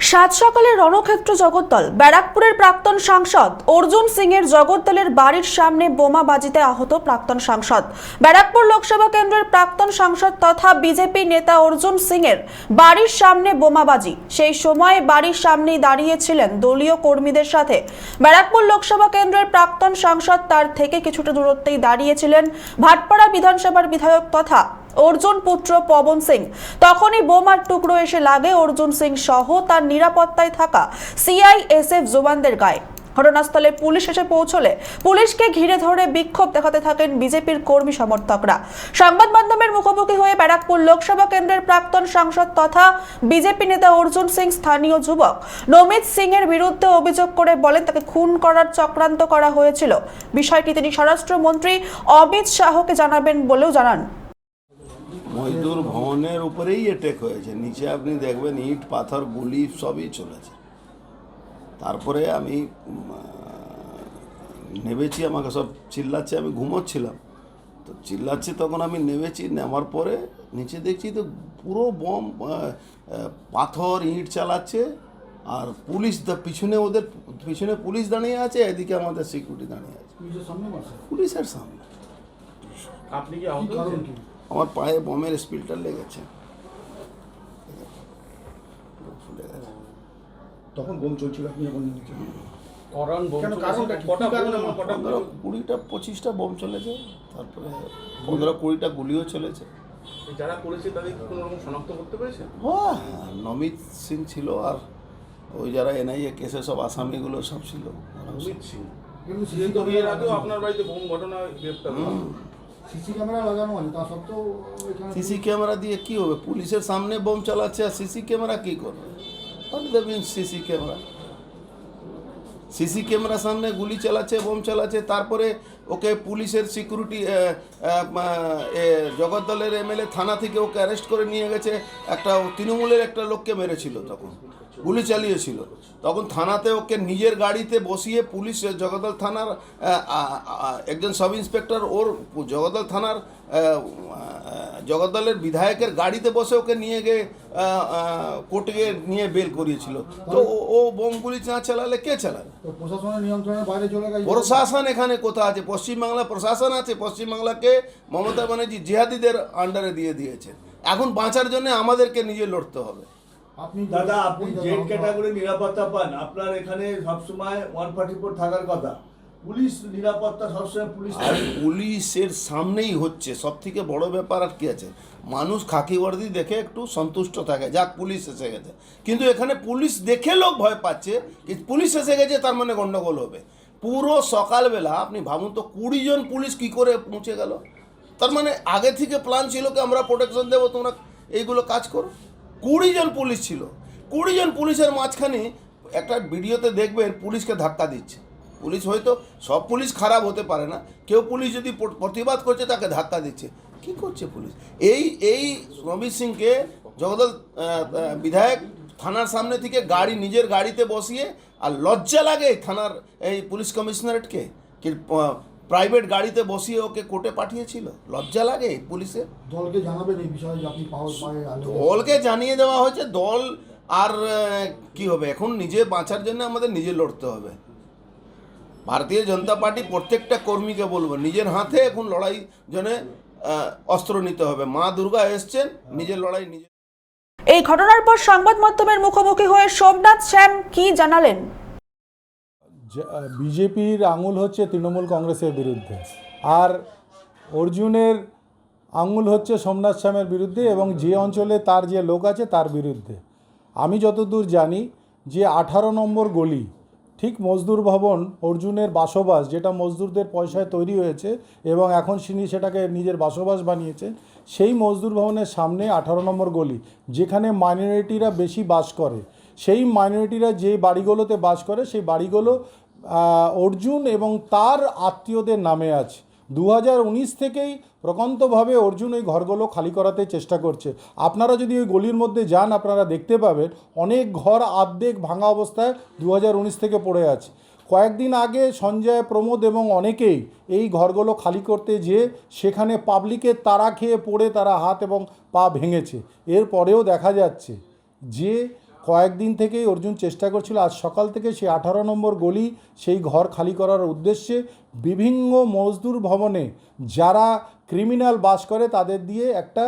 সাত সকালে রণক্ষেত্র জগদ্দল, ব্যারাকপুরের প্রাক্তন সাংসদ অর্জুন সিং এর জগদ্দলের বাড়ির সামনে বোমা বাজিতে আহত প্রাক্তন সাংসদ। ব্যারাকপুর লোকসভা কেন্দ্রের প্রাক্তন সাংসদ তথা বিজেপি নেতা অর্জুন সিং এর বাড়ির সামনে বোমাবাজি। সেই সময় বাড়ির সামনেই দাঁড়িয়েছিলেন দলীয় কর্মীদের সাথে। ব্যারাকপুর লোকসভা কেন্দ্রের প্রাক্তন সাংসদ তার থেকে কিছুটা দূরত্বেই দাঁড়িয়েছিলেন ভাটপাড়া বিধানসভার বিধায়ক তথা অর্জুন পুত্র পবন সিং। তখনই বোমার টুকরো এসে লাগে অর্জুন সিং সহ তার নিরাপত্তায় থাকা সিআইএসএফ জওয়ানদের গায়ে। ঘটনাস্থলে পুলিশ এসে পৌঁছলে পুলিশকে ঘিরে ধরে বিক্ষোভ দেখাতে থাকেন বিজেপির কর্মী সমর্থকরা। সংবাদ মাধ্যমের মুখোমুখি হয়ে ব্যারাকপুর লোকসভা কেন্দ্রের প্রাক্তন সাংসদ তথা বিজেপি নেতা অর্জুন সিং স্থানীয় যুবক নমিত সিং এর বিরুদ্ধে অভিযোগ করে বলেন, তাকে খুন করার চক্রান্ত করা হয়েছিল। বিষয়টি তিনি স্বরাষ্ট্রমন্ত্রী অমিত শাহকে জানাবেন বলেও জানান। মজদুর ভবনের উপরেই অ্যাটেক হয়েছে। নিচে আপনি দেখবেন ইট পাথর গুলি সবই চলেছে। তারপরে আমি নেমেছি আমাকে সব চিল্লাচ্ছে আমি ঘুমোচ্ছিলাম। তো চিল্লাচ্ছে তখন আমি নেমেছি নেওয়ার পরে নিচে দেখছি তো পুরো বম পাথর ইট চালাচ্ছে আর পুলিশ দা- পিছনে ওদের পিছনে পুলিশ দাঁড়িয়ে আছে এদিকে আমাদের সিকিউরিটি দাঁড়িয়ে আছে। পুলিশের সামনে মারছে? পুলিশের সামনে। আপনি কি? আমার পায়ে বমের স্পিলটা লেগেছে। তখন বোম চলছিল আপনি যখন পনেরো কুড়িটা পঁচিশটা বোম চলেছে তারপরে পনেরো কুড়িটা গুলিও চলেছে। যারা করেছে তাদের কোনো রকম শনাক্ত করতে পেরেছেন হ্যাঁ নমিত সিং ছিল আর ওই যারা এনআইএ কেসে সব আসামিগুলো সব ছিল। অমিত সিং। কিন্তু সে তো এর আগেও আপনার বাড়িতে বোম ঘটনায় গ্রেপ্তার। সিসি ক্যামেরা লাগানো সিসি ক্যামেরা দিয়ে কি হবে? পুলিশের সামনে বোম চালাচ্ছে আর সিসি ক্যামেরা কি করবে? CC camera? সিসি ক্যামেরার সামনে গুলি চালাচ্ছে, বোম চালাচ্ছে, তারপরে ওকে পুলিশের সিকিউরিটি জগদ্দলের এমএলএ থানা থেকে ওকে অ্যারেস্ট করে নিয়ে গেছে। একটা তৃণমূলের একটা লোককে মেরেছিল তখন, গুলি চালিয়েছিল। তখন থানাতে ওকে নিজের গাড়িতে বসিয়ে পুলিশ, জগদ্দল থানার একজন সাব ইন্সপেক্টর ওর জগদ্দল থানার জগদ্দলের বিধায়কের গাড়িতে বসে ওকে নিয়ে গিয়ে কোর্টে গিয়ে নিয়ে বেল করিয়েছিল। তো ও- ও বোমগুলি না চালালে কে চালাবে? তো প্রশাসনের নিয়ন্ত্রণের বাইরে চলে গেছে। প্রশাসন এখানে কোথায় আছে? পশ্চিমবাংলা প্রশাসন আছে? পশ্চিমবাংলাকে মমতা ব্যানার্জি জিহাদিদের আন্ডারে দিয়ে দিয়েছে। এখন বাঁচার জন্য আমাদেরকে নিজে লড়তে হবে। আপনি দাদা আপনি জেড ক্যাটাগরি নিরাপত্তা পান। আপনার এখানে সবসময় ওয়ান ফর্টি ফোর থাকার কথা। পুলিশ নিরাপত্তা সবসময় পুলিশ আর পুলিশের সামনেই হচ্ছে সব থেকে বড় ব্যাপার আর কি আছে? মানুষ খাকি বর্দি দেখে একটু সন্তুষ্ট থাকে, যাক পুলিশ এসে গেছে। কিন্তু এখানে পুলিশ দেখে লোক ভয় পাচ্ছে পুলিশ এসে গেছে, তার মানে গন্ডগোল হবে। পুরো সকালবেলা, আপনি ভাবুন তো, কুড়ি জন পুলিশ কি করে পৌঁছে গেল? তার মানে আগে থেকে প্ল্যান ছিল কি আমরা প্রোটেকশন দেবো, তোমরা এইগুলো কাজ করো? কুড়ি জন পুলিশ ছিল। কুড়ি জন পুলিশের মাঝখানে একটা ভিডিওতে দেখবেন, পুলিশকে ধাক্কা দিচ্ছে। পুলিশ হয়তো সব পুলিশ খারাপ হতে পারে না। কেউ পুলিশ যদি প্রতিবাদ করছে তাকে ধাক্কা দিচ্ছে। কি করছে পুলিশ? এই এই রবি সিংকে জগদল বিধায়ক থানার সামনে থেকে গাড়ি নিজের গাড়িতে বসিয়ে আর লজ্জা লাগে থানার এই পুলিশ কমিশনারেটকে? কি প্রাইভেট গাড়িতে বসিয়ে ওকে কোর্টে পাঠিয়েছিল? লজ্জা লাগে পুলিশে দলকে জানাবেন এই বিষয়ে আপনি পাওয়ার দলকে জানিয়ে দেওয়া হয়েছে দল আর কি হবে? এখন নিজে বাঁচার জন্য আমাদের নিজে লড়তে হবে। ভারতীয় জনতা পার্টি প্রত্যেকটা কর্মীকে বলব নিজের হাতে এখন লড়াই জন্য অস্ত্র নিতে হবে। মা দুর্গা এসছেন নিজের লড়াই নিজে এই ঘটনার পর সংবাদ মাধ্যমের মুখোমুখি হয়ে সোমনাথ শ্যাম কি জানালেন? বিজেপির আঙুল হচ্ছে তৃণমূল কংগ্রেসের বিরুদ্ধে। আর অর্জুনের আঙুল হচ্ছে সোমনাথ শ্যামের বিরুদ্ধে এবং যে অঞ্চলে তার যে লোক আছে তার বিরুদ্ধে। আমি যতদূর জানি যে আঠারো নম্বর গলি ঠিক মজদুর ভবন অর্জুনের বাসবাস, যেটা মজদুরদের পয়সায় তৈরি হয়েছে এবং এখন তিনি সেটাকে নিজের বাসবাস বানিয়েছে, সেই মজদুর ভবনের সামনে আঠারো নম্বর গলি, যেখানে মাইনরিটিরা বেশি বাস করে। সেই মাইনরিটিরা যে বাড়িগুলোতে বাস করে, সেই বাড়িগুলো অর্জুন এবং তার আত্মীয়দের নামে আছে। দু থেকেই প্রকান্তভাবে অর্জুন ওই ঘরগুলো খালি করাতে চেষ্টা করছে। আপনারা যদি ওই গলির মধ্যে যান, আপনারা দেখতে পাবেন অনেক ঘর আর্ধেক ভাঙা অবস্থায় দু থেকে পড়ে আছে। কয়েকদিন আগে সঞ্জয় প্রমোদ এবং অনেকেই এই ঘরগুলো খালি করতে যেয়ে সেখানে পাবলিকের তারা খেয়ে পড়ে তারা হাত এবং পা ভেঙেছে। এরপরেও দেখা যাচ্ছে যে কয়েকদিন থেকেই অর্জুন চেষ্টা করছিল, আজ সকাল থেকে সেই আঠারো নম্বর গলি সেই ঘর খালি করার উদ্দেশ্যে বিভিন্ন মজদুর ভবনে যারা ক্রিমিনাল বাস করে তাদের দিয়ে একটা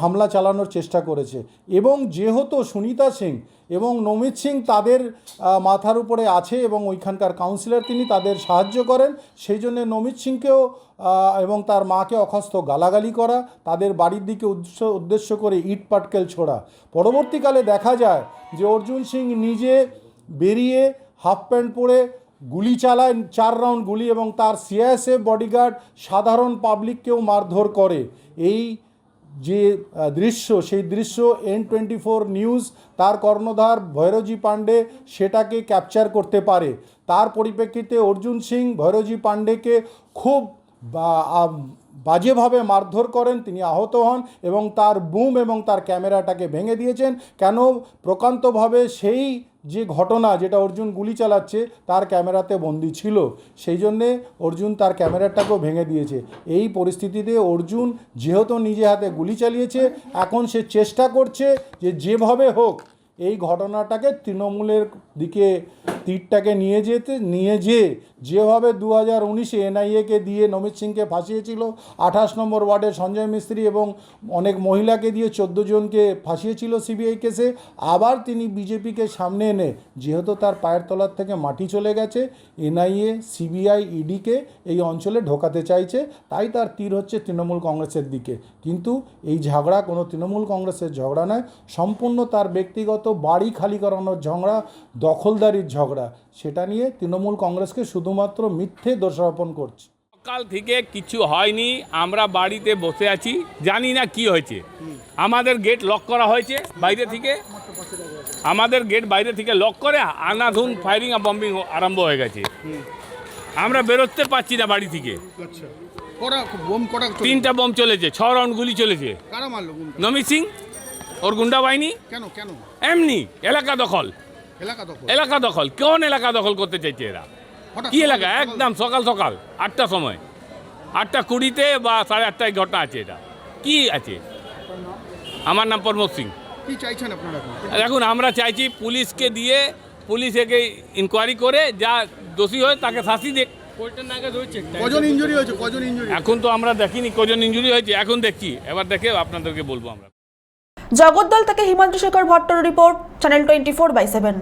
হামলা চালানোর চেষ্টা করেছে। এবং যেহেতু সুনিতা সিং এবং নমিত সিং তাদের মাথার উপরে আছে এবং ওইখানকার কাউন্সিলর তিনি তাদের সাহায্য করেন, সেই জন্য নমিত সিংকেও এবং তার মাকে অখস্ত গালাগালি করা, তাদের বাড়ির দিকে উদ্দেশ্য উদ্দেশ্য করে ইট পাটকেল ছোড়া। পরবর্তীকালে দেখা যায় যে অর্জুন সিং নিজে বেরিয়ে হাফ প্যান্ট পরে গুলি চালায়, চার রাউন্ড গুলি এবং তার সিআইএসএফ বডিগার্ড সাধারণ পাবলিককেও মারধর করে। এই যে দৃশ্য, সেই দৃশ্য এন টোয়েন্টি ফোর নিউজ তার কর্ণধার ভৈরজি পাণ্ডে সেটাকে ক্যাপচার করতে পারে। তার পরিপ্রেক্ষিতে অর্জুন সিং ভৈরজি পাণ্ডেকে খুব বাজেভাবে মারধর করেন, তিনি আহত হন এবং তার বুম এবং তার ক্যামেরাটাকে ভেঙে দিয়েছেন। কেন? প্রকান্তভাবে সেই যে ঘটনা যেটা অর্জুন গুলি চালাচ্ছে, তার ক্যামেরাতে বন্দি ছিল। সেই জন্যে অর্জুন তার ক্যামেরাটাকেও ভেঙে দিয়েছে। এই পরিস্থিতিতে অর্জুন যেহেতু নিজে হাতে গুলি চালিয়েছে, এখন সে চেষ্টা করছে যে যেভাবে হোক এই ঘটনাটাকে তৃণমূলের দিকে, তীরটাকে নিয়ে যেতে, নিয়ে যেয়ে যেভাবে দু হাজার উনিশে এনআইএকে দিয়ে নমিত সিংকে ফাঁসিয়েছিল, আঠাশ নম্বর ওয়ার্ডের সঞ্জয় মিস্ত্রি এবং অনেক মহিলাকে দিয়ে চোদ্দ জনকে ফাঁসিয়েছিল সিবিআই কেসে, আবার তিনি বিজেপিকে সামনে এনে, যেহেতু তার পায়ের তলার থেকে মাটি চলে গেছে, এনআইএ, সিবিআই, ইডিকে এই অঞ্চলে ঢোকাতে চাইছে, তাই তার তীর হচ্ছে তৃণমূল কংগ্রেসের দিকে। কিন্তু এই ঝগড়া কোনো তৃণমূল কংগ্রেসের ঝগড়া নয়, সম্পূর্ণ তার ব্যক্তিগত বাড়ি খালি করানোর ঝগড়া, দখলদারির ঝগড়া। সেটা নিয়ে তৃণমূল কংগ্রেসকে শুধুমাত্র মিথ্যে দোষারোপণ করছে। সকাল থেকে কিছু হয়নি আমরা বাড়িতে বসে আছি জানি না কি হয়েছে। আমাদের গেট লক করা হয়েছে বাইরে থেকে। আমাদের গেট বাইরে থেকে লক করে আনাধুন ফায়ারিং আর বম্বিং আরম্ভ হয়ে গেছে। আমরা বেরোতে পারছি না বাড়ি থেকে। আচ্ছা। তিনটা বম চলেছে ছ রাউন্ড গুলি চলেছে। কারা মারলো বোম নমিত সিং ওর গুন্ডা বাহিনী। কেন কেন? এমনি এলাকা দখল। এলাকা দখল। এলাকা দখল। কোন এলাকা দখল করতে চাইছে এরা? কি এলাকা? একদম সকাল সকাল আটটা সময়। আটটা কুড়িতে বা সাড়ে আটটায় ঘটনা আছে এটা। কি আছে? আমার নাম প্রমোদ সিং। কি চাইছেন আপনারা এখন? দেখুন আমরা চাইছি পুলিশকে দিয়ে পুলিশ একে ইনকোয়ারি করে যা দোষী হয় তাকে শাস্তি দেখ কজন ইনজুরি হয়েছে? কজন ইনজুরি এখন তো আমরা দেখিনি কজন ইঞ্জুরি হয়েছে। এখন দেখছি। এবার দেখে আপনাদেরকে বলব আমরা। জগদ্দল থেকে Himadri Shekhar ভট্টর report channel twenty four by seven